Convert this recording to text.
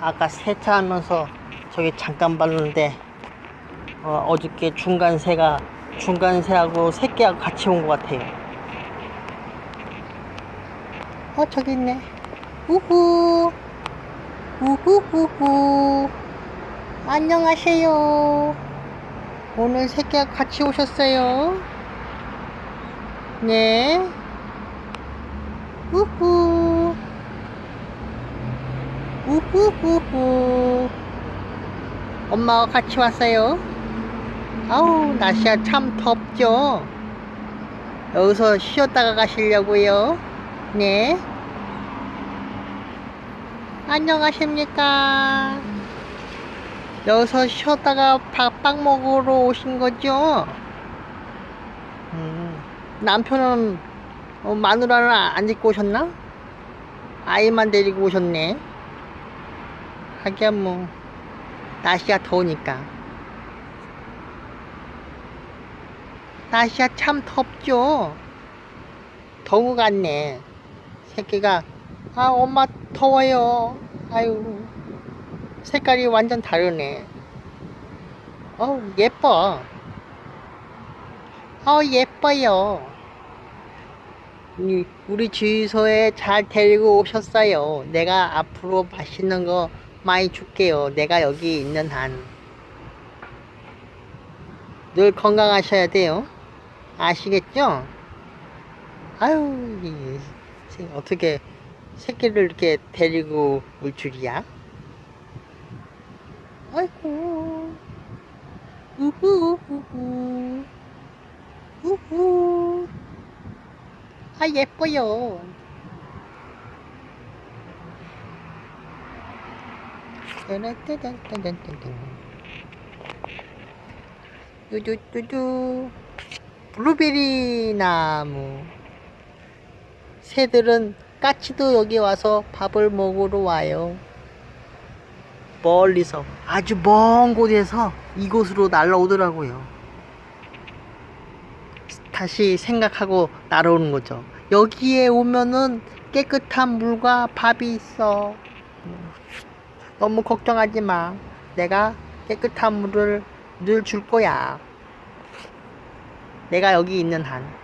아까 세차하면서 저기 잠깐 봤는데 어, 어저께 중간새가 중간새하고 새끼하고 같이 온 것 같아요. 어 저기 있네. 우후 우후후후 안녕하세요. 오늘 새끼하고 같이 오셨어요. 네. 우후 우 후후후. 엄마와 같이 왔어요. 아우 날씨가 참 덥죠? 여기서 쉬었다가 가시려고요. 네. 안녕하십니까? 여기서 쉬었다가 밥빵 먹으러 오신 거죠? 음, 남편은 어, 마누라는 안 데리고 오셨나? 아이만 데리고 오셨네. 하기야 뭐 날씨가 더우니까. 날씨가 참 덥죠. 것 같네. 새끼가 아 엄마 더워요. 아유 색깔이 완전 다르네. 어우 예뻐. 어 예뻐요. 이- 우리 주유소에 잘 데리고 오셨어요. 내가 앞으로 맛있는 거 많이 줄게요. 내가 여기 있는 한. 늘 건강하셔야 돼요. 아시겠죠? 아유, 어떻게 새끼를 이렇게 데리고 올 줄이야? 아이고. 우후 우후. 우후. 아 예뻐요. 따라따단따단따단. 뚜두뚜두 블루베리 나무 새들은 까치도 여기 와서 밥을 먹으러 와요. 멀리서 아주 먼 곳에서 이곳으로 날아오더라고요. 다시 생각하고 날아오는 거죠. 여기에 오면은 깨끗한 물과 밥이 있어. 너무 걱정하지 마. 내가 깨끗한 물을 늘 줄 거야. 내가 여기 있는 한.